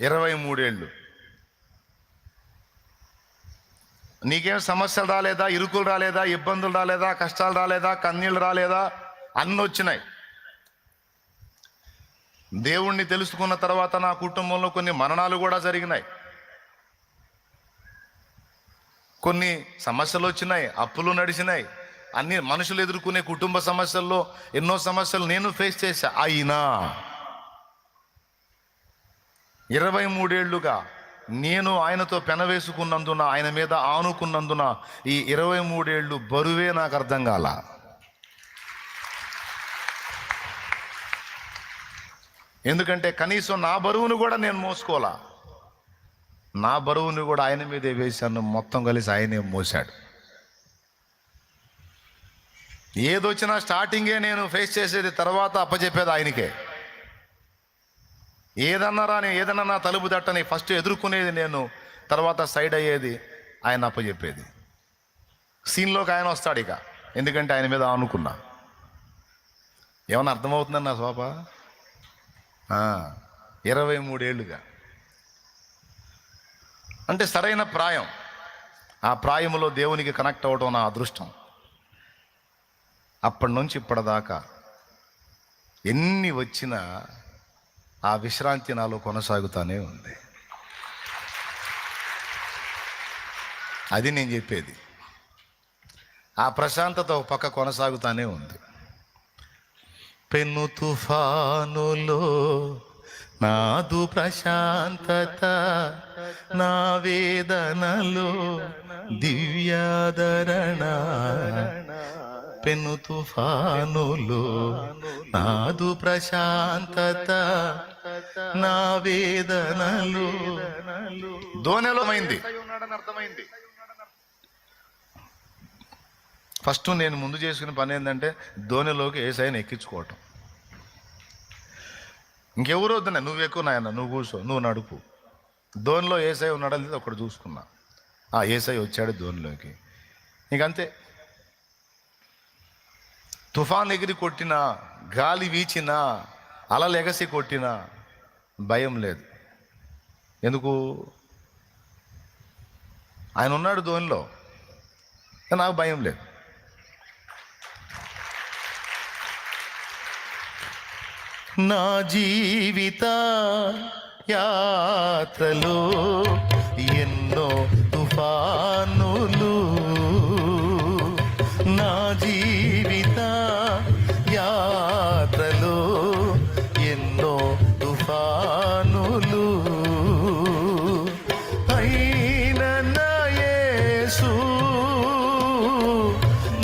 ఇరవై మూడేళ్ళు. నీకేం సమస్యలు రాలేదా? ఇరుకులు రాలేదా? ఇబ్బందులు రాలేదా? కష్టాలు రాలేదా? కన్నీళ్ళు రాలేదా? అన్నీ వచ్చినాయి. దేవుణ్ణి తెలుసుకున్న తర్వాత నా కుటుంబంలో కొన్ని మరణాలు కూడా జరిగినాయి. కొన్ని సమస్యలు వచ్చినాయి అప్పులు నడిచినాయి. అన్ని మనుషులు ఎదుర్కొనే కుటుంబ సమస్యల్లో ఎన్నో సమస్యలు నేను ఫేస్ చేశా. అయినా ఇరవై మూడేళ్ళుగా నేను ఆయనతో పెనవేసుకున్నందున ఆయన మీద ఆనుకున్నందున ఈ ఇరవై మూడేళ్ళు బరువే నాకు అర్థం కాల. ఎందుకంటే కనీసం నా బరువును కూడా నేను మోసుకోవాలా నా బరువుని కూడా ఆయన మీదే వేశాను మొత్తం కలిసి ఆయనే మోశాడు. ఏదొచ్చినా స్టార్టింగే నేను ఫేస్ చేసేది తర్వాత అప్పచెప్పేది ఆయనకే. ఏదన్నా రాని ఏదన్నా నా తలుపు తట్టని ఫస్ట్ ఎదుర్కొనేది నేను తర్వాత సైడ్ అయ్యేది ఆయన అప్పచెప్పేది సీన్లోకి ఆయన వస్తాడు ఇక. ఎందుకంటే ఆయన మీద అనుకున్నా ఏమన్నా అర్థమవుతుందన్న నా శోభ ఇరవై మూడేళ్ళుగా. అంటే సరైన ప్రాయం. ఆ ప్రాయములో దేవునికి కనెక్ట్ అవ్వడం నా అదృష్టం. అప్పటి నుంచి ఇప్పటిదాకా ఎన్ని వచ్చినా ఆ విశ్రాంతి నాలో కొనసాగుతానే ఉంది. అది నేను చెప్పేది. ఆ ప్రశాంతత ఒక పక్క కొనసాగుతానే ఉంది. పెను తుఫానులో నాదు ప్రశాంతత నా వేదనలో దివ్యాదరణ పెను తుఫానులో నాదు ప్రశాంతత నా వేదనలు. దోనెలో అయింది అర్థమైంది ఫస్ట్ నేను ముందు చేసుకునే పని ఏంటంటే ధోనిలోకి ఏసైని ఎక్కించుకోవటం. ఇంకెవరు వద్దున్నా నువ్వు ఎక్కువ నాయన నువ్వు కూర్చో నువ్వు నడుపు. ధోనిలో ఏసై ఉన్నాడా లేదా ఒకటి చూసుకున్నా. ఆ ఏసై వచ్చాడు ధోనిలోకి ఇంకంతే. తుఫాన్ ఎగిరి కొట్టినా గాలి వీచినా అలలు ఎగసి కొట్టినా భయం లేదు. ఎందుకు? ఆయన ఉన్నాడు ధోనిలో నాకు భయం లేదు. నా జీవిత యాత్రలో ఎన్నో యాత్రలో ఎన్నో తుఫానులు. అయిన నా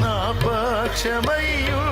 నా పక్షమయ్యు.